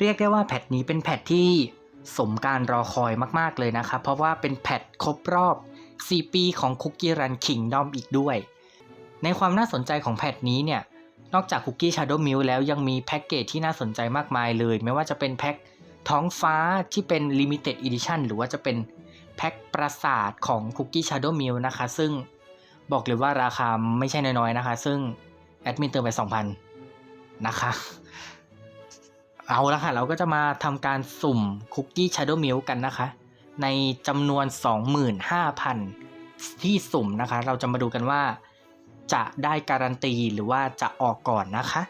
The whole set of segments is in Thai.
เรียกได้ว่าแพทนี้เป็นแพทที่สมการรอคอยมาก ๆ เลยนะครับ เพราะว่าเป็นแพทครบรอบ 4 ปีของ Cookie Run Kingdom อีกด้วย ในความน่าสนใจของแพทนี้เนี่ย นอกจาก Cookie Shadow Milk แล้วยังมีแพ็กเกจที่น่าสนใจมากมายเลย ไม่ว่าจะเป็นแพ็คท้องฟ้าที่เป็น Limited Edition หรือว่าจะเป็นแพ็คปราสาทของ Cookie Shadow Milk นะคะ ซึ่งบอกเลยว่าราคาไม่ใช่น้อยๆนะคะ ซึ่งแอดมินเติมไป 2,000 นะคะ เอาละค่ะ เราก็จะมาทำการสุ่มคุกกี้ Shadow Milk กันนะคะ ในจำนวน 25,000 ที่สุ่มนะคะ เราจะมาดูกันว่า จะได้การันตีหรือว่าจะออกก่อนนะคะ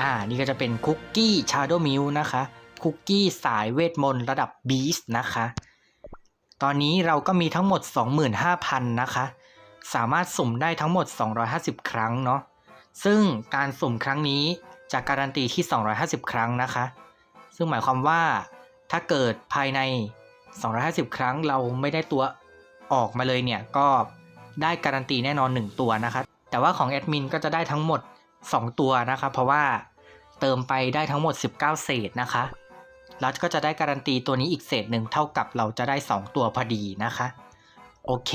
อ่า นี่ก็จะเป็นคุกกี้ Shadow Milk นะคะ คุกกี้สายเวทมนต์ระดับ Beast นะคะ ตอนนี้เราก็มีทั้งหมด 25,000 นะคะ สามารถสุ่มได้ทั้งหมด 250 ครั้งเนาะ ซึ่งการสุ่มครั้งนี้ จะการันตีที่ 250 ครั้งนะคะ ซึ่งหมายความว่าถ้าเกิดภายใน 250 ครั้งเราไม่ได้ตัวออกมาเลยเนี่ย ก็ได้การันตีแน่นอน 1 ตัวนะคะ แต่ว่าของแอดมินก็จะได้ทั้งหมด 2 ตัวนะคะ เพราะว่าเติมไปได้ทั้งหมด 19 เศษนะคะแล้วก็จะได้การันตีตัวนี้อีกเศษหนึ่งเท่ากับเราจะได้ 2 ตัวพอดีนะคะ โอเค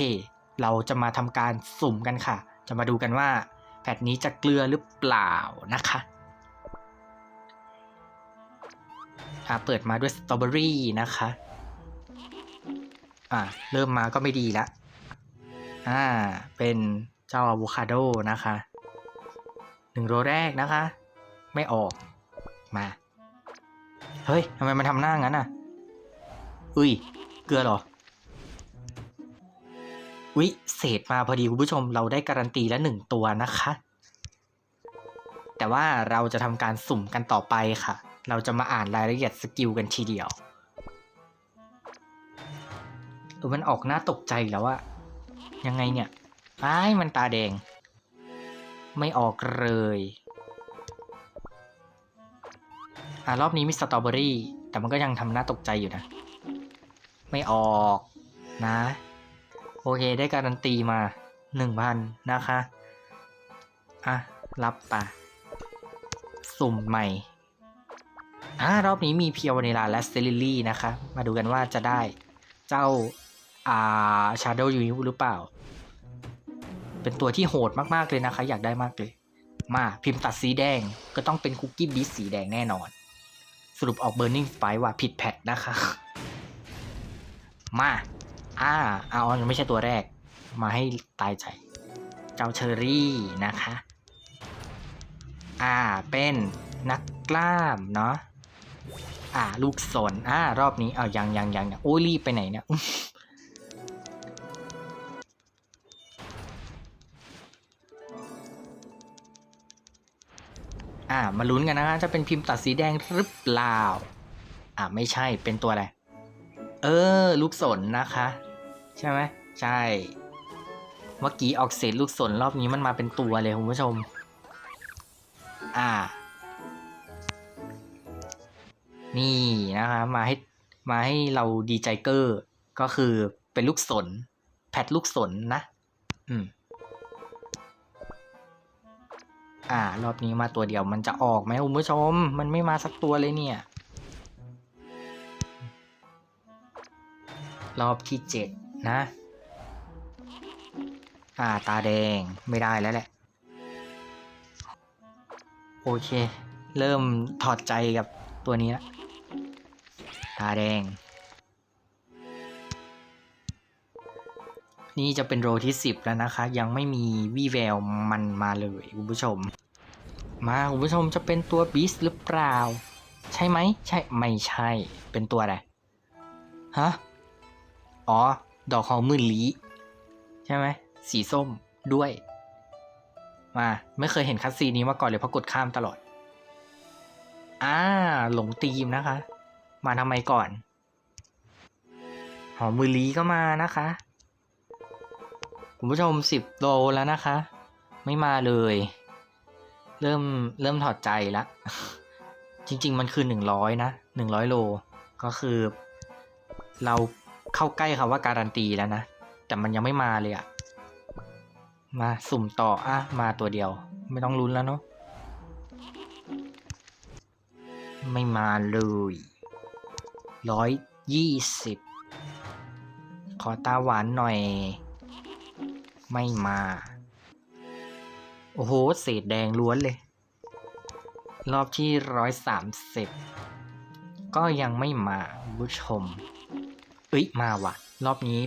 เราจะมาทำการสุ่มกันค่ะ จะมาดูกันว่าแพทนี้จะเกลือหรือเปล่านะคะ อ่าเปิดมาด้วยสตรอเบอรี่นะคะ อ่าเริ่มมาก็ไม่ดีละ อ่า เป็นเจ้าอะโวคาโดนะคะหนึ่งโรแรกนะคะ ไม่ออกมา เฮ้ยทำไมมันทำหน้างั้นอะ อุ้ย เกลือหรอ อุ๊ยเศษมาพอดีคุณผู้ชมเราได้การันตีแล้วหนึ่งตัวนะคะ แต่ว่าเราจะทำการสุ่มกันต่อไปค่ะ เราจะมาอ่านรายละเอียดสกิลกันทีเดียวเออมันออกหน้าตกใจแล้วอะยังไงเนี่ยไอ้มันตาแดง ไม่ออกเลย อ่ารอบนี้มีสตรอเบอรี่ แต่มันก็ยังทำหน้าตกใจอยู่นะ ไม่ออกนะ โอเคได้การันตีมาหนึ่งพันนะคะ อะ รับปะสุ่มใหม่ อ่ารอบนี้มีเพียววานิลาและเซลิลี่นะคะ มาดูกันว่าจะได้เจ้าอ่าชาร์โดยูนิหรือเปล่า เป็นตัวที่โหดมากๆเลยนะคะ อยากได้มากเลย มาพิมพ์ตัดสีแดงก็ต้องเป็นคุกกี้บีสสีแดงแน่นอน สรุปออกเบ r ร์ i ิงไฟว่าผิดแพทนะคะ มาอ่าอาอันไม่ใช่ตัวแรก มาให้ตายใจ เจ้าเชอรี่นะคะ อ่าเป็นนักกล้ามเนาะ อ่า ลูกศรอ่ารอบนี้เอายังยังยังเนี่ยโอ้ยรีบไปไหนเนี่ยอ่ามาลุ้นกันนะจะเป็นพิมพ์ตัดสีแดงหรือเปล่า อ่าไม่ใช่เป็นตัวอะไร เออ ลูกศรนนะคะ ใช่ไหมใช่ เมื่อกี้ออกเศษลูกศรรอบนี้มันมาเป็นตัวเลยคุณผู้ชม อ่า นี่นะคะมาให้มาให้เราดีใจเกอร์ก็คือเป็นลูกศรแพทลูกศรนนะ อืม อ่า รอบนี้มาตัวเดียวมันจะออกไหมคุณผู้ชม มันไม่มาสักตัวเลยเนี่ย รอบที่เจ็ดนะ อ่า ตาแดงไม่ได้แล้วแหละ โอเค เริ่มถอดใจกับตัวนี้ละ ตาแดง นี่จะเป็นโรที่สิบแล้วนะคะ ยังไม่มีวี่แววมันมาเลยคุณผู้ชม มาคุณผู้ชมจะเป็นตัวบีสหรือเปล่า ใช่ไหม ใช่ ไม่ใช่ เป็นตัวอะไร ฮะ อ๋อ ดอกของมื่นลีใช่ไหม สีส้มด้วย มาไม่เคยเห็นคัสซีนนี้มาก่อนเลยเพราะกดข้ามตลอดอ่าหลงตีมนะคะ มาทำไมก่อน หอมมือลีก็มานะคะ คุณผู้ชมสิบโลแล้วนะคะ ไม่มาเลย เริ่มเริ่มถอดใจละ จริง ๆ มันคือหนึ่งร้อยนะหนึ่งร้อยโล ก็คือ เราเข้าใกล้คำว่าการันตีแล้วนะ แต่มันยังไม่มาเลยอะมาสุ่มต่ออะมาตัวเดียว ไม่ต้องลุ้นแล้วเนาะไม่มาเลย ร้อยยี่สิบขอตาหวานหน่อย ไม่มา โอ้โห เศษแดงล้วนเลย รอบที่ร้อยสามสิบก็ยังไม่มาผู้ชมเอ้ยมาว่ะรอบนี้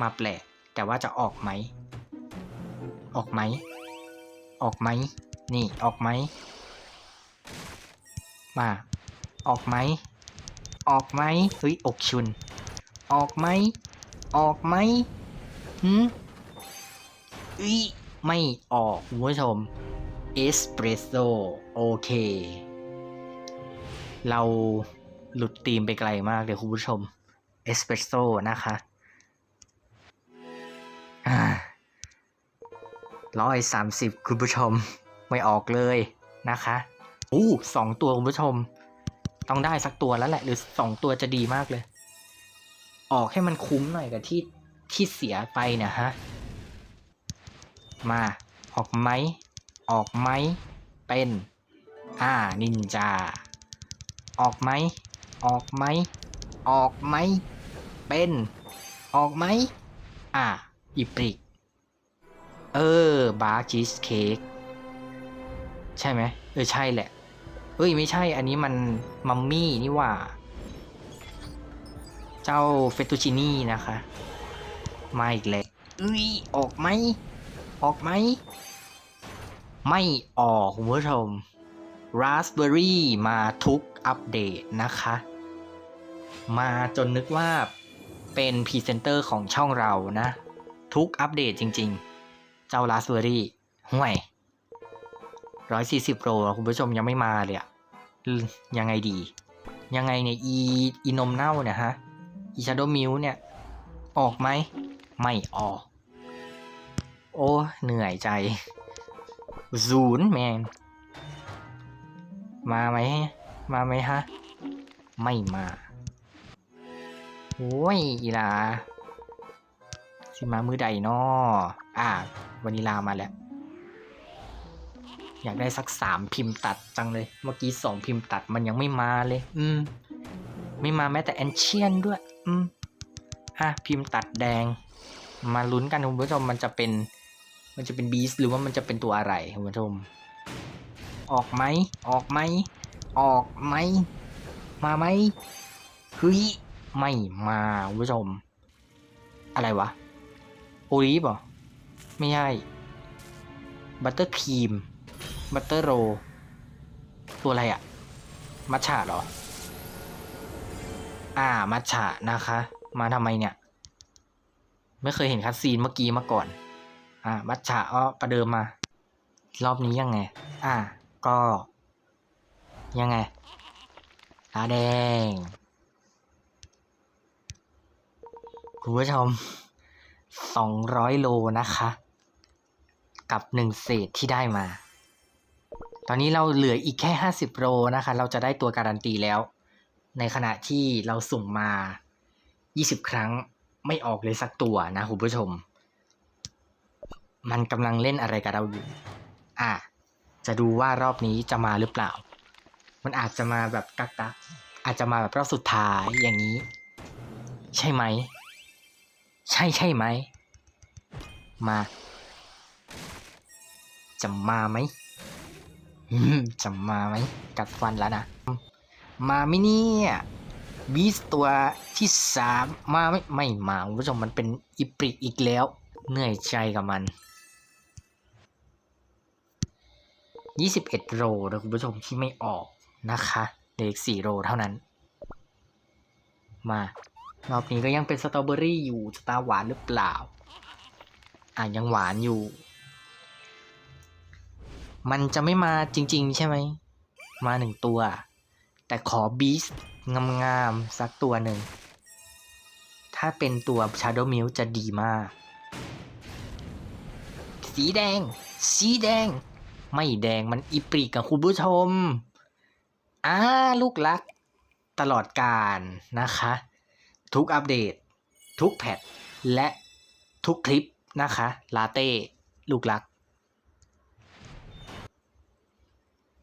มาแปลก แต่ว่าจะออกไหม ออกไหม ออกไหม นี่ออกไหม มา ออกไหม ออกไหมเฮ้ยอกชุน ออกไหม ออกไหมหืมอุ้ยไม่ออกคุณผู้ชม เอสเปรสโซโอเค เราหลุดธีมไปไกลมากเลยคุณผู้ชม เอสเปรสโซนะคะร้อยสามสิบคุณผู้ชม ไม่ออกเลยนะคะอู้สองตัวคุณผู้ชม ต้องได้สักตัวแล้วแหละ หรือสองตัวจะดีมากเลย ออกให้มันคุ้มหน่อยกับที่ที่เสียไปเนี่ยฮะ มาออกไหม ออกไหม เป็น อ่า นินจา ออกไหม ออกไหม ออกไหม เป็น ออกไหม อ่าอิปริก เออ บาร์ชีสเค้ก ใช่ไหม เออ ใช่แหละ เอ้ย ไม่ใช่อันนี้มันมัมมี่นี่ว่า เจ้าเฟตูชินี่นะคะ มาอีกแล้วอุ้ยออกไหม ออกไหม ไม่ออกคุณผู้ชม Raspberry มาทุกอัปเดตนะคะ มาจนนึกว่าเป็นพรีเซนเตอร์ของช่องเรานะ ทุกอัปเดตจริงๆ เจ้า Raspberry ห่วยร้อยสี่สิบโลคุณผู้ชมยังไม่มาเลยอะ ยังไงดี ยังไงเนี่ยอีอีนมเน่าเนี่ยฮะ อีชาโดมิลเนี่ย ออกไหม ไม่ออก โอ้ เหนื่อยใจศูนย์แมนมาไหม มาไหมฮะ ไม่มาโอ้ยอีลาสิมามือใดนออ่าวานิลามาแล้ว อยากได้สักสามพิมพ์ตัดจังเลย เมื่อกี้สองพิมพ์ตัดมันยังไม่มาเลย อืม ไม่มาแม้แต่แอนเชียนด้วย อืม อะ พิมพ์ตัดแดง มาลุ้นกันคุณผู้ชมมันจะเป็น มันจะเป็นบีสหรือว่ามันจะเป็นตัวอะไรคุณผู้ชม ออกไหม ออกไหม ออกไหม มาไหมเฮ้ยไม่มาคุณผู้ชม อะไรวะโอลิฟเหรอ ไม่ใช่ บัตเตอร์ครีม บัตเตอร์โร ตัวอะไรอะมัทฉะหรอ อ่า มัทฉะนะคะ มาทำไมเนี่ย ไม่เคยเห็นคัดซีนเมื่อกี้มาก่อน อ่า มัทฉะอ้อประเดิมมา รอบนี้ยังไง อ่า ก็ ยังไงตาแดง คุณผู้ชมสองร้อยโลนะคะ กับหนึ่งเศษที่ได้มา ตอนนี้เราเหลืออีกแค่ห้าสิบโลนะคะ เราจะได้ตัวการันตีแล้ว ในขณะที่เราสุ่มมายี่สิบครั้งไม่ออกเลยสักตัวนะคุณผู้ชม มันกำลังเล่นอะไรกับเราอยู่ อะ จะดูว่ารอบนี้จะมาหรือเปล่า มันอาจจะมาแบบกักกักอาจจะมาแบบรอบสุดท้ายอย่างนี้ ใช่ไหม ใช่ใช่ไหม มา จะมาไหม จะมาไหมกัดฟันแล้วนะ มาไหมเนี่ยบีสตัวที่สามมาไม่ไม่มาคุณผู้ชมมันเป็นอิปริกอีกแล้ว เหนื่อยใจกับมัน 21 โรนะคุณผู้ชมที่ไม่ออกนะคะเหลืออีก4โรเท่านั้น มารอบนี้ก็ยังเป็นสตรอเบอรี่อยู่จะตาหวานหรือเปล่า อะยังหวานอยู่ มันจะไม่มาจริง ๆ ใช่ไหม มาหนึ่งตัว แต่ขอบีสงามๆสักตัวหนึ่ง ถ้าเป็นตัวชาโด w m มิลจะดีมาก สีแดง สีแดง ไม่แดงมันอีปรีกับคุณผู้ชมอ่าลูกรัก ตลอดการนะคะ ทุกอัปเดต ทุกแพท และทุกคลิปนะคะ ลาเต้ ลูกรัก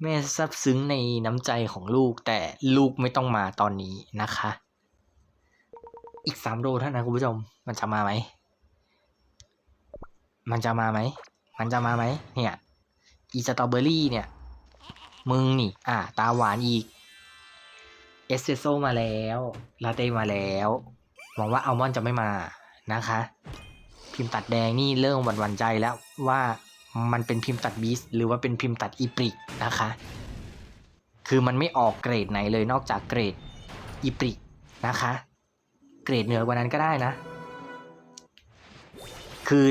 แม่ซาบซึ้งในน้ำใจของลูกแต่ลูกไม่ต้องมาตอนนี้นะคะ อีกสามโลเท่านั้นคุณผู้ชม มันจะมาไหม มันจะมาไหม มันจะมาไหม เนี่ย อีสตรอเบอรี่เนี่ย มึงนี่ อ่า ตาหวานอีก เอสเปรสโซมาแล้ว ลาเต้มาแล้ว หวังว่าอัลมอนด์จะไม่มานะคะ พิมพ์ตัดแดงนี่เริ่มหวั่นหวั่นใจแล้วว่า มันเป็นพิมพ์ตัดบีสหรือว่าเป็นพิมพ์ตัดอีปริกนะคะ คือมันไม่ออกเกรดไหนเลยนอกจากเกรดอีปริกนะคะ เกรดเหนือกว่านั้นก็ได้นะ คือ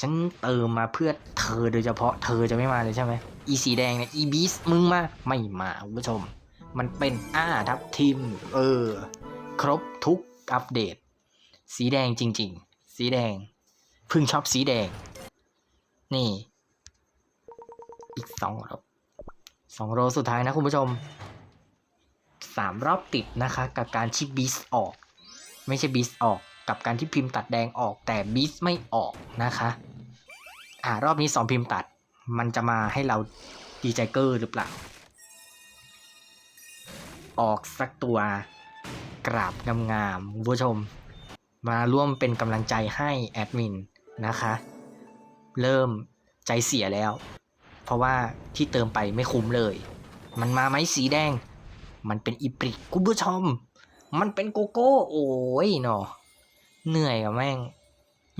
ฉันเติมมาเพื่อเธอโดยเฉพาะเธอจะไม่มาเลยใช่ไหมอีสีแดงเนี่ยอีบีสมึงมาไม่มาคุณผู้ชม มันเป็นอ้าทับทิมเออ ครบทุกอัปเดต สีแดงจริง ๆ สีแดง พึ่งชอบสีแดง นี่ อีกสองรอบสองโรสุดท้ายนะคุณผู้ชมสามรอบติดนะคะ กับการที่บีสออก ไม่ใช่บีสออก กับการที่พิมพ์ตัดแดงออก แต่บีสไม่ออกนะคะ อ่ารอบนี้สองพิมพ์ตัด มันจะมาให้เราดีใจเกอร์หรือเปล่า ออกสักตัวกราบงามๆคุณผู้ชม มาร่วมเป็นกำลังใจให้แอดมินนะคะ เริ่มใจเสียแล้ว เพราะว่าที่เติมไปไม่คุ้มเลย มันมาไหมสีแดง มันเป็นอีปริกคุณผู้ชม มันเป็นโกโก้ โอ้ยเนาะเหนื่อยกับแม่ง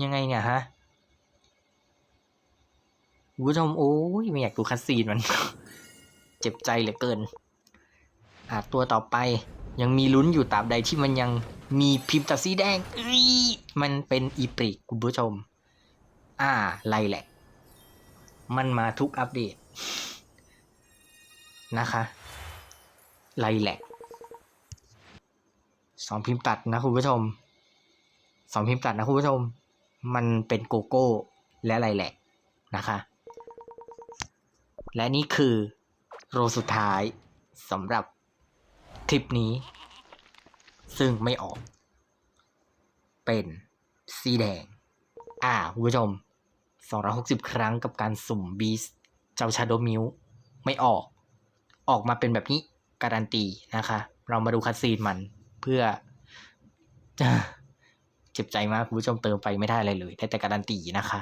ยังไงเนี่ยฮะคุณผู้ชมโอ้ยไม่อยากดูคัสซีนมัน เจ็บใจเหลือเกิน อะตัวต่อไปยังมีลุ้นอยู่ตราบใดที่มันยังมีพิมพ์ตัดสีแดงเอ้ยมันเป็นอีปริกคุณผู้ชม อ่าไรแหละมันมาทุกอัปเดต นะคะไรแหละสองพิมพ์ตัดนะคุณผู้ชม สองพิมพ์ตัดนะคุณผู้ชม มันเป็นโกโก้และไรแหละนะคะ และนี่คือโรสุดท้ายสำหรับทริปนี้ ซึ่งไม่ออก เป็นสีแดง อ่าคุณผู้ชม 260 ครั้งกับการสุ่มบีสเจ้าชาโดมิวไม่ออก ออกมาเป็นแบบนี้การันตีนะคะ เรามาดูคัดซีนมันเพื่อเจ็บใจมากคุณผู้ชมเติมไปไม่ได้อะไรเลย ได้แต่การันตีนะคะ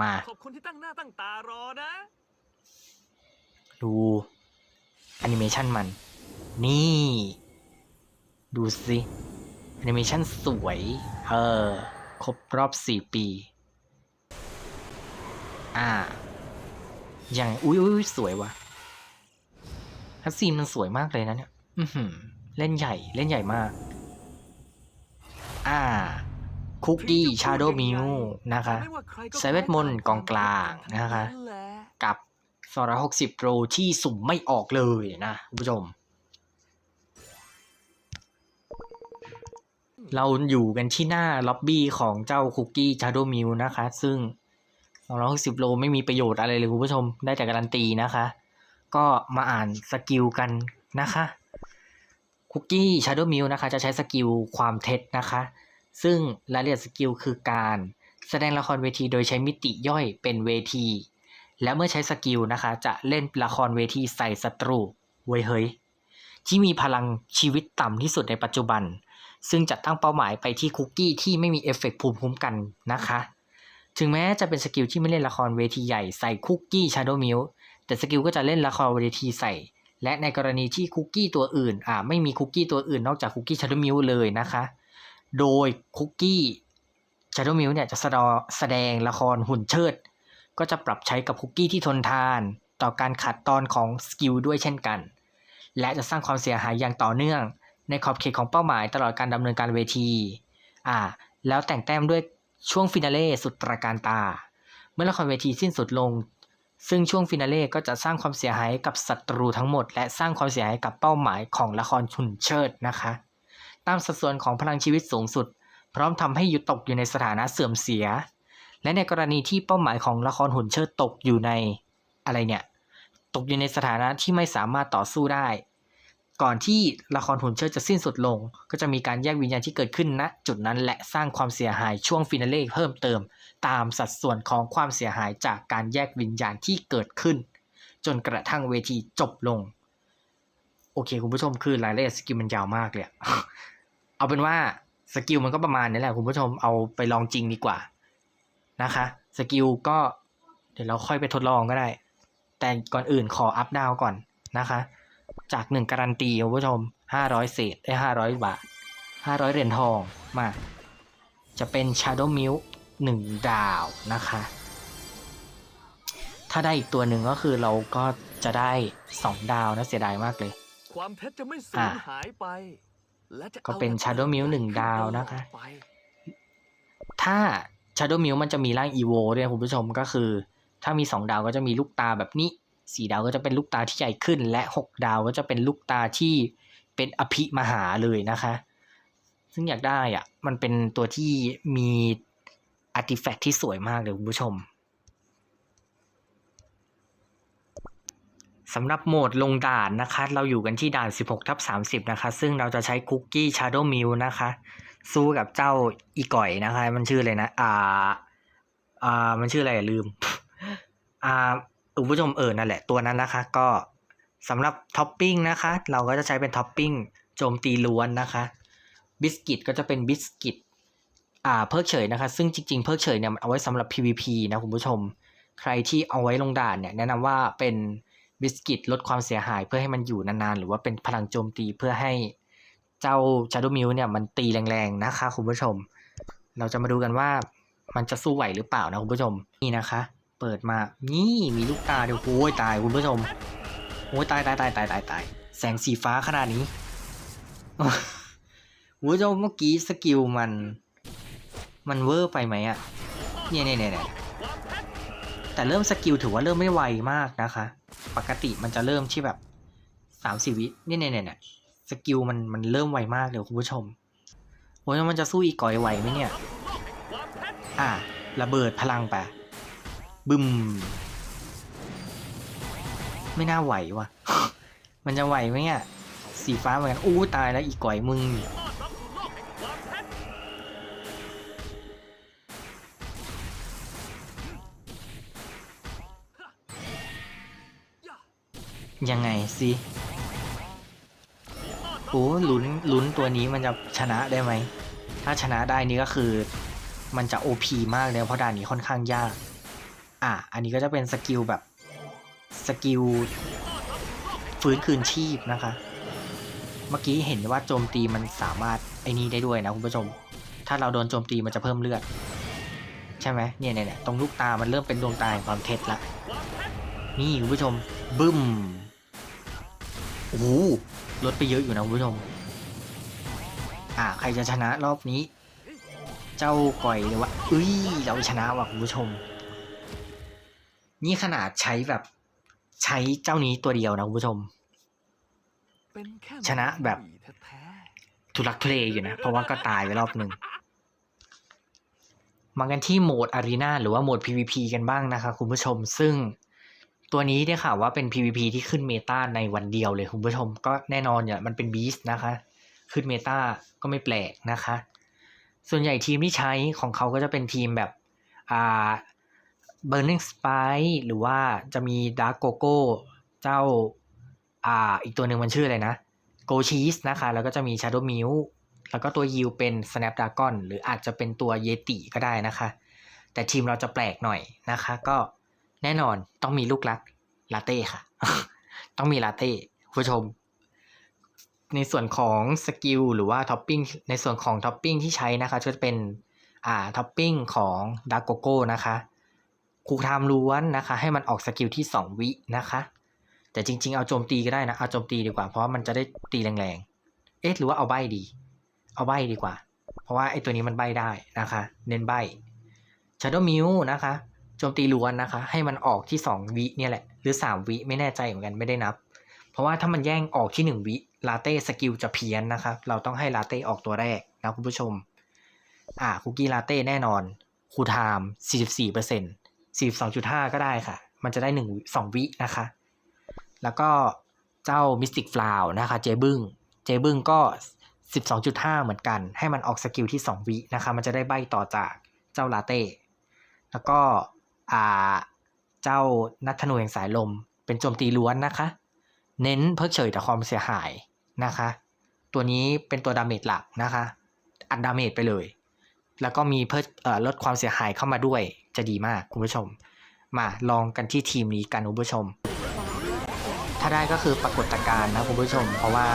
มาขอบคุณที่ตั้งหน้าตั้งตารอนะ ดูแอนิเมชันมัน นี่ ดูสิแอนิเมชันสวย เออ ครบรอบสี่ปี อ่า อย่างอุ้ยอุ้ยสวยว่ะคัสซีนมันสวยมากเลยนะเนี่ย อือหือเล่นใหญ่เล่นใหญ่มาก อ่า คุกกี้ชาโดมิวนะคะเซเว่นมนกองกลางนะคะแหละกับ260โปรที่สุ่มไม่ออกเลยนะคุณผู้ชม เราอยู่กันที่หน้าล็อบบี้ของเจ้าคุกกี้ชาโดมิวนะคะ ซึ่ง 260 โลไม่มีประโยชน์อะไรเลยคุณผู้ชมได้แต่การันตีนะคะ ก็มาอ่านสกิลกันนะคะคุกกี้ชาโดมิวนะคะ จะใช้สกิลความเท็จนะคะ ซึ่งรายละเอียดสกิลคือการแสดงละครเวทีโดยใช้มิติย่อยเป็นเวที และเมื่อใช้สกิลนะคะ จะเล่นละครเวทีใส่ศัตรูเว้ยเฮ้ยที่มีพลังชีวิตต่ำที่สุดในปัจจุบัน ซึ่งจะตั้งเป้าหมายไปที่คุกกี้ที่ไม่มีเอฟเฟกต์ภูมิคุ้มกันนะคะ ถึงแม้จะเป็นสกิลที่ไม่เล่นละครเวทีใหญ่ใส่คุกกี้ชาโดมิวแต่สกิลก็จะเล่นละครเวทีใส่ และในกรณีที่คุกกี้ตัวอื่นอ่าไม่มีคุกกี้ตัวอื่นนอกจากคุกกี้ชาโดมิวเลยนะคะ โดยคุกกี้ชาโดมิวเนี่ยจะแสดงแสดงละครหุ่นเชิด ก็จะปรับใช้กับคุกกี้ที่ทนทาน ต่อการขัดตอนของสกิลด้วยเช่นกัน และจะสร้างความเสียหายอย่างต่อเนื่อง ในขอบเขตของเป้าหมายตลอดการดำเนินการเวทีอ่าแล้วแต่งแต้มด้วย ช่วงฟินาเล่สุดตระการตา เมื่อละครเวทีสิ้นสุดลง ซึ่งช่วงฟินาเล่ก็จะสร้างความเสียหายกับศัตรูทั้งหมด และสร้างความเสียหายกับเป้าหมายของละครชุนเชิดนะคะ ตามสัดส่วนของพลังชีวิตสูงสุด พร้อมทำให้หยุดตกอยู่ในสถานะเสื่อมเสีย และในกรณีที่เป้าหมายของละครหุ่นเชิดตกอยู่ในอะไรเนี่ยตกอยู่ในสถานะที่ไม่สามารถต่อสู้ได้ ก่อนที่ละครหุ่นเชิดจะสิ้นสุดลง ก็จะมีการแยกวิญญาณที่เกิดขึ้นณจุดนั้นและสร้างความเสียหายช่วงฟินาเล่เพิ่มเติม ตามสัดส่วนของความเสียหายจากการแยกวิญญาณที่เกิดขึ้น จนกระทั่งเวทีจบลง โอเคคุณผู้ชมคือรายละเอียดสกิลมันยาวมากเลยเอาเป็นว่าสกิลมันก็ประมาณนี้แหละคุณผู้ชมเอาไปลองจริงดีกว่านะคะสกิลก็เดี๋ยวเราค่อยไปทดลองก็ได้ แต่ก่อนอื่นขออัพดาวก่อนนะคะ จากหนึ่งการันตีคุณผู้ชมห้าร้อยเศษได้ห้าร้อยบาทห้าร้อยเหรียญทองมา จะเป็น Shadow m i l หนึ่งดาวนะคะ ถ้าได้อีกตัวหนึ่งก็คือเราก็จะได้สองดาวนะเสียดายมากเลย ความเพชรจะไม่สูอะญหายไปและจะก็เป็นอา Shadow Milk หนึ่งขึ้ดาวตลอนะคะไปถ้า Shadow m i l มันจะมีร่าง Evo ด้วยคุณผู้ชมก็คือ ถ้ามี 2 ดาวก็จะมีลูกตาแบบนี้ 4 ดาวก็จะเป็นลูกตาที่ใหญ่ขึ้น และ 6 ดาวก็จะเป็นลูกตาที่เป็นอภิมหาเลยนะคะ ซึ่งอยากได้อะมันเป็นตัวที่มีอาร์ติแฟกต์ที่สวยมากเลยคุณผู้ชมสำหรับโหมดลงด่านนะคะ เราอยู่กันที่ด่าน 16ทับ30 นะคะ ซึ่งเราจะใช้คุกกี้ Shadow m i l นะคะ สู้กับเจ้าอีก่อยนะคะ มันชื่อเลยนะ อ่า อ่า มันชื่ออะไรลืม อ่า คุณผู้ชมเออนั่นแหละตัวนั้นนะคะ ก็สำหรับท็อปปิ้งนะคะ เราก็จะใช้เป็นท็อปปิ้งโจมตีล้วนนะคะบิสกิตก็จะเป็นบิสกิตอ่าเพิกเฉยนะคะ ซึ่งจริง ๆ เพิกเฉยเนี่ยมันเอาไว้สำหรับ PVP นะคุณผู้ชม ใครที่เอาไว้ลงด่านเนี่ยแนะนำว่าเป็นบิสกิตลดความเสียหายเพื่อให้มันอยู่นานๆ หรือว่าเป็นพลังโจมตีเพื่อให้เจ้า Shadow m i l เนี่ยมันตีแรงๆนะคะคุณผู้ชม เราจะมาดูกันว่ามันจะสู้ไหวหรือเปล่านะคุณผู้ชมนี่นะคะ เปิดมา นี่มีลูกตาเดี๋ยวโอ้ยตายคุณผู้ชมโอ้ยตายตายตายตายตายตายแสงสีฟ้าขนาดนี้คุณผู้ชมเมื่อกี้สกิลมัน มันเวอร์ไปไหมอะเนี่ยเนี่ยเนี่ยเนี่ยแต่เริ่มสกิลถือว่าเริ่มไม่ไวมากนะคะ ปกติมันจะเริ่มที่แบบสามสี่วิเนี่ยเนี่ยเนี่ยเน่สกิลมันมันเริ่มไวมากเลยวคุณผู้ชมโอ้ยมันจะสู้อีกก่อยไหวไหมเนี่ย อะระเบิดพลังไป บึมไม่น่าไหวว่ะ มันจะไหวไหมอะ สีฟ้าเหมือนกันอู้ตายแล้วอีกก่อยมึง ยังไงสิโอ้ลุ้นลุ้นตัวนี้มันจะชนะได้ไหม ถ้าชนะได้นี่ก็คือ มันจะ OP มากเลยเพราะด่านนี้ค่อนข้างยาก อะอันนี้ก็จะเป็นสกิลแบบสกิลฟื้นคืนชีพนะคะ เมื่อกี้เห็นว่าโจมตีมันสามารถไอ้นี่ได้ด้วยนะคุณผู้ชม ถ้าเราโดนโจมตีมันจะเพิ่มเลือด ใช่ไหมเนี่ยเนี่ยเนี่ยตรงลูกตามันเริ่มเป็นดวงตาแห่งความเท็จละ นี่คุณผู้ชม บึ้ม โอ้โหลดไปเยอะอยู่นะคุณผู้ชม อ่า ใครจะชนะรอบนี้ เจ้าก่อยหรือว่าเอ้ย เราชนะว่ะคุณผู้ชม นี่ขนาดใช้แบบใช้เจ้านี้ตัวเดียวนะคุณผู้ชมเป็นแค่ชนะแบบหมีแท้ทุลักทุเลอยู่นะ เพราะว่าก็ตายไปรอบหนึ่งมากันที่โหมดอารีนาหรือว่าโหมด PVP กันบ้างนะคะคุณผู้ชม ซึ่งตัวนี้ได้ข่าวว่าเป็น PVP ที่ขึ้นเมตาในวันเดียวเลยคุณผู้ชม ก็แน่นอนเนี่ยมันเป็นบีสนะคะ ขึ้นเมตาก็ไม่แปลกนะคะ ส่วนใหญ่ทีมที่ใช้ของเขาก็จะเป็นทีมแบบอ่า Burning Spike หรือว่าจะมี Dark Coco เจ้าอ่าอีกตัวหนึ่งมันชื่ออะไรนะ Go Cheese นะคะ แล้วก็จะมี Shadow m i l แล้วก็ตัวยิวเป็น Snapdragon หรืออาจจะเป็นตัวเยติก็ได้นะคะ แต่ทีมเราจะแปลกหน่อยนะคะ ก็แน่นอนต้องมีลูกรักลาเต้ค่ะ ต้องมีลาเต้คุณผู้ชม ในส่วนของสกิลหรือว่าท็อปปิ้งในส่วนของท็อปปิ้งที่ใช้นะคะจะเป็นอ่าท็อปปิ้งของดาร์กโกโก้นะคะ คูลไทม์ล้วนนะคะ ให้มันออกสกิลที่ 2 วินะคะ แต่จริง ๆ เอาโจมตีก็ได้นะ เอาโจมตีดีกว่า เพราะว่ามันจะได้ตีแรงๆ เอ๊ะหรือว่าเอาใบดี เอาใบดีกว่า เพราะว่าไอ้ตัวนี้มันใบได้นะคะ เน้นใบ Shadow m i l นะคะโจมตีล้วนนะคะ ให้มันออกที่ 2 วิเนี่ยแหละ หรือ 3 วิไม่แน่ใจเหมือนกันไม่ได้นับ เพราะว่าถ้ามันแย่งออกที่ 1 วิลาเต้สกิลจะเพี้ยนนะคะ เราต้องให้ลาเต้ออกตัวแรกนะคุณผู้ชม อ่าคุกกี้ลาเต้แน่นอนคูไทม์44เปอร์เซ็นต์ 42.5 ก็ได้ค่ะ มันจะได้1 2วินะคะ แล้วก็เจ้ามิสติกฟลาวนะคะ เจบึ้ง เจบึ้งก็ 12.5 เหมือนกัน ให้มันออกสกิลที่ 2 วินะคะ มันจะได้ใบต่อจากเจ้าลาเต้ แล้วก็อ่าเจ้านัทธนูแห่งสายลม เป็นโจมตีล้วนนะคะ เน้นเพิกเฉยแต่ความเสียหายนะคะ ตัวนี้เป็นตัวดาเมจหลักนะคะ อัดดาเมจไปเลย แล้วก็มีเพิ่มลดความเสียหายเข้ามาด้วย จะดีมากคุณผู้ชม มาลองกันที่ทีมนี้กันคุณผู้ชม ถ้าได้ก็คือปรากฏการณ์นะคุณผู้ชม เพราะว่า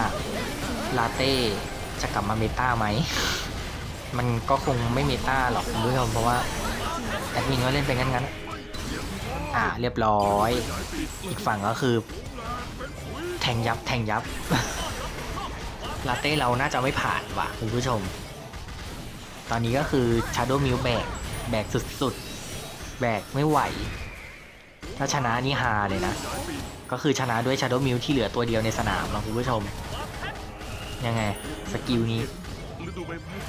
ลาเต้จะกลับมาเมตาไหม มันก็คงไม่เมตาหรอกคุณผู้ชมเพราะว่าแอดมินก็เล่นไปงั้นๆอ่าเรียบร้อย อีกฝั่งก็คือ แทงยับแทงยับ ลาเต้เราน่าจะไม่ผ่านว่ะคุณผู้ชม ตอนนี้ก็คือ Shadow m i l แบกแบกสุดๆ แบกไม่ไหว ถ้าชนะนี่ฮาเลยนะ ก็คือชนะด้วย Shadow m i l ที่เหลือตัวเดียวในสนามนะคุณผู้ชม ยังไง สกิลนี้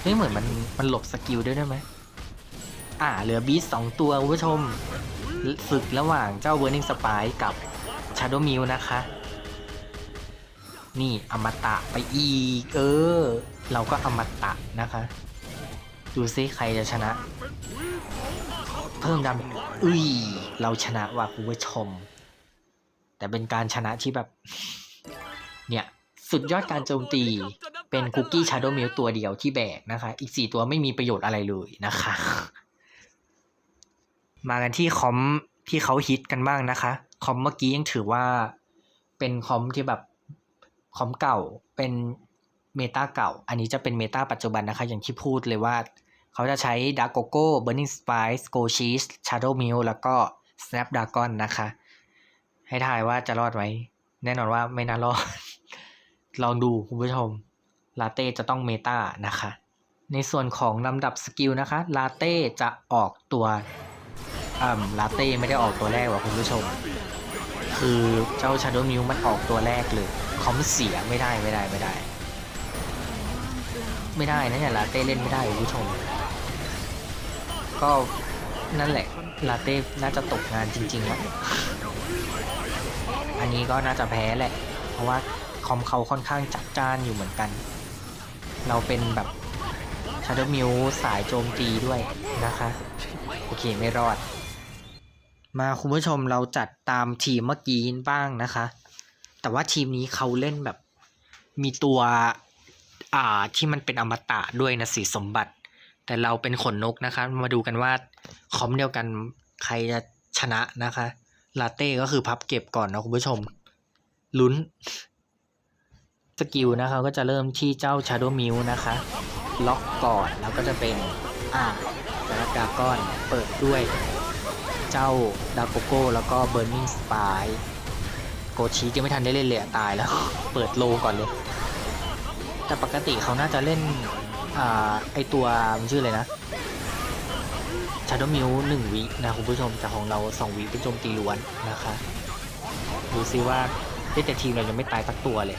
เฮ้ยเหมือนมันมันหลบสกิลด้วยได้ไหมอ่าเหลือบีสสองตัวคุณผู้ชมศึกระหว่างเจ้า Burning Spike กับ Shadow m i l นะคะ นี่อมตะไปอีก เออ เราก็อมตะนะคะ ดูซิใครจะชนะ พิ่มดำอุ้ย เราชนะว่ะคุณผู้ชม แต่เป็นการชนะที่แบบ เนี่ย สุดยอดการโจมตี เป็นคุกกี้ชาร์โดมิลตัวเดียวที่แบกนะคะ อีกสี่ตัวไม่มีประโยชน์อะไรเลยนะคะ มากันที่คอมที่เขาฮิตกันบ้างนะคะ คอมเมื่อกี้ยังถือว่าเป็นคอมที่แบบคอมเก่าเป็นเมตาเก่า อันนี้จะเป็นเมตาปัจจุบันนะคะ อย่างที่พูดเลยว่า เขาจะใช้ Dark Coco Burning Spice Go Cheese Shadow Milk แล้วก็ Snapdragon นะคะ ให้ทายว่าจะรอดไหม แน่นอนว่าไม่น่ารอด ลองดูคุณผู้ชม ลาเต้จะต้องเมตานะคะ ในส่วนของลำดับสกิลนะคะ ลาเต้จะออกตัวอ่าลาเต้ไม่ได้ออกตัวแรกว่ะคุณผู้ชม คือเจ้า Shadow Milk มันออกตัวแรกเลยคอมเสียไม่ได้ไม่ได้ไม่ได้ ไม่ได้นะเนี่ยลาเต้เล่นไม่ได้คุณผู้ชม ก็นั่นแหละ ลาเต้น่าจะตกงานจริงๆแล้วอันนี้ก็น่าจะแพ้แหละ เพราะว่าคอมเขาค่อนข้างจัดจ้านอยู่เหมือนกัน เราเป็นแบบชาร์ดมิวสายโจมตีด้วยนะคะ โอเคไม่รอด มาคุณผู้ชมเราจัดตามทีมเมื่อกี้บ้างนะคะ แต่ว่าทีมนี้เขาเล่นแบบมีตัวอ่าที่มันเป็นอมตะด้วยนะสีสมบัติ แต่เราเป็นขนนกนะคะ มาดูกันว่าคอมเดียวกันใครจะชนะนะคะ ลาเต้ก็คือพับเก็บก่อนนะคุณผู้ชม ลุ้น สกิลนะคะก็จะเริ่มที่เจ้า Shadow m i l นะคะ ล็อกก่อนแล้วก็จะเป็น อ่าดาร์กก้อนเปิดด้วย เจ้าดาโกโก้แล้วก็ Burning Spire โกชียังไม่ทันได้เล่นเลยตายแล้ว เปิดโลก่อนเลย แต่ปกติเขาน่าจะเล่น อ่าไอตัวมันชื่ออะไรนะชาร์ดมิวหนึ่งวินะคุณผู้ชมแต่ของเราสองวิเป็นโจมตีล้วนนะคะดูซิว่าแต่ทีมเรายังไม่ตายสักตัวเลย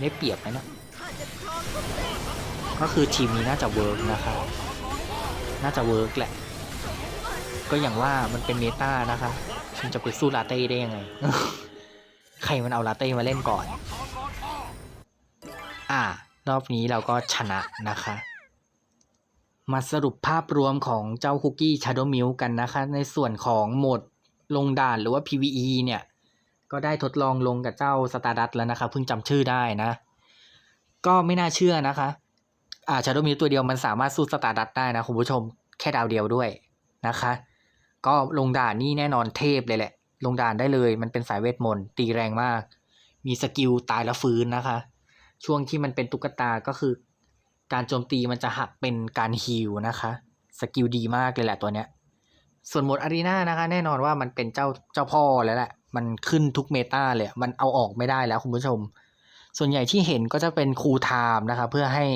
ไม่เปรียบไหมนะก็คือทีมนี้น่าจะเวิร์กนะคะน่าจะเวิร์กแหละ ก็อย่างว่ามันเป็นเมตานะคะฉันจะไปสู้ลาเต้ได้ยังไง ใครมันเอาลาเต้มาเล่นก่อน อ่า รอบนี้เราก็ชนะนะคะ มาสรุปภาพรวมของเจ้าคุกกี้ชาโดมิลกันนะคะ ในส่วนของโหมดลงด่านหรือว่า PVE เนี่ย ก็ได้ทดลองลงกับเจ้าสตาร์ดัตแล้วนะคะ เพิ่งจำชื่อได้นะ ก็ไม่น่าเชื่อนะคะ อ่าชาโดมิลตัวเดียวมันสามารถสู้สตาร์ดัตได้นะคุณผู้ชมแค่ดาวเดียวด้วยนะคะ ก็ลงด่านนี่แน่นอนเทพเลยแหละ ลงด่านได้เลย มันเป็นสายเวทมนต์ตีแรงมาก มีสกิลตายแล้วฟื้นนะคะ ช่วงที่มันเป็นตุ๊กตาก็คือ การโจมตีมันจะหักเป็นการฮิลนะคะสกิลดีมากเลยแหละตัวเนี้ย ส่วนหมดอารีนานะคะ แน่นอนว่ามันเป็นเจ้าเจ้าพ่อแล้วแหละ มันขึ้นทุกเมตาเลยมันเอาออกไม่ได้แล้วคุณผู้ชม ส่วนใหญ่ที่เห็นก็จะเป็นคูลไทม์นะคะ เพื่อให้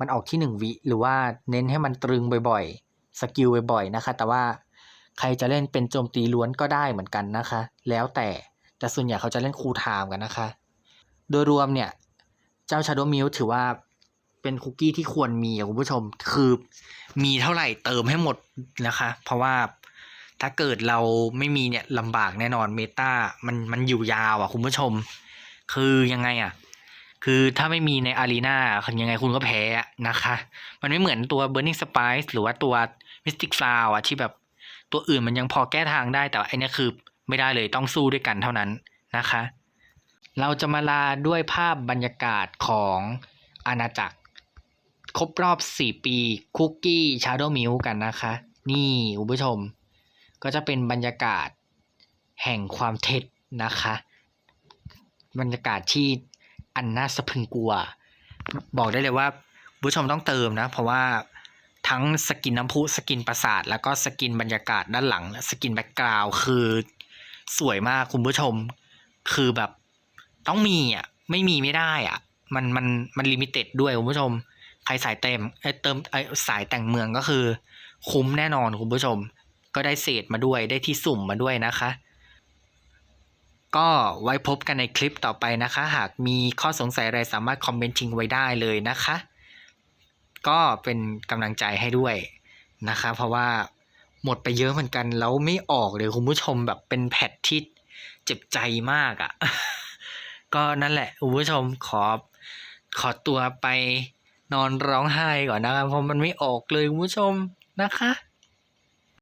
มันออกที่หนึ่งวิหรือว่าเน้นให้มันตรึงบ่อยๆสกิลบ่อยๆนะคะ แต่ว่าใครจะเล่นเป็นโจมตีล้วนก็ได้เหมือนกันนะคะ แล้วแต่แต่ส่วนใหญ่เขาจะเล่นคูลไทม์กันนะคะ โดยรวมเนี่ย เจ้า Shadow Milk ถือว่าเป็นคุกกี้ที่ควรมีคุณผู้ชม คือมีเท่าไหร่เติมให้หมดนะคะ เพราะว่าถ้าเกิดเราไม่มีเนี่ยลำบากแน่นอนเมตามันมันอยู่ยาวอะคุณผู้ชม คือยังไงอะ คือถ้าไม่มีในอารีนาคยังไงคุณก็แพ้นะคะ มันไม่เหมือนตัว Burning Spice หรือว่าตัว Mystic f l o w อะที่แบบตัวอื่นมันยังพอแก้ทางได้แต่ไอเนี้ยคือไม่ได้เลยต้องสู้ด้วยกันเท่านั้นนะคะ เราจะมาลาด้วยภาพบรรยากาศของอาณาจักร ครบรอบ 4 ปีคุกกี้ชาร์โดมิลกันนะคะ นี่คุณผู้ชม ก็จะเป็นบรรยากาศแห่งความเท็จนะคะ บรรยากาศที่อันน่าสะพรึงกลัว บอกได้เลยว่าผู้ชมต้องเติมนะ เพราะว่าทั้งสกินน้ำพุสกินปราสาท แล้วก็สกินบรรยากาศด้านหลัง สกินแบ็กกราวคือสวยมากคุณผู้ชม คือแบบ ต้องมีอะไม่มีไม่ได้อะ มันมันมันลิมิเต็ดด้วยคุณผู้ชม ใครสายเต็มไอเติมไอสายแต่งเมืองก็คือ คุ้มแน่นอนคุณผู้ชม ก็ได้เศษมาด้วยได้ที่สุ่มมาด้วยนะคะ ก็ไว้พบกันในคลิปต่อไปนะคะ หากมีข้อสงสัยอะไรสามารถคอมเมนต์ทิ้งไว้ได้เลยนะคะ ก็เป็นกำลังใจให้ด้วยนะคะ เพราะว่าหมดไปเยอะเหมือนกันแล้วไม่ออกเลยคุณผู้ชมแบบเป็นแพทที่เจ็บใจมากอะ่ะ ก็นั่นแหละคุณผู้ชมขอขอตัวไปนอนร้องไห้ก่อนนะครับเพราะมันไม่ออกเลยคุณผู้ชมนะคะ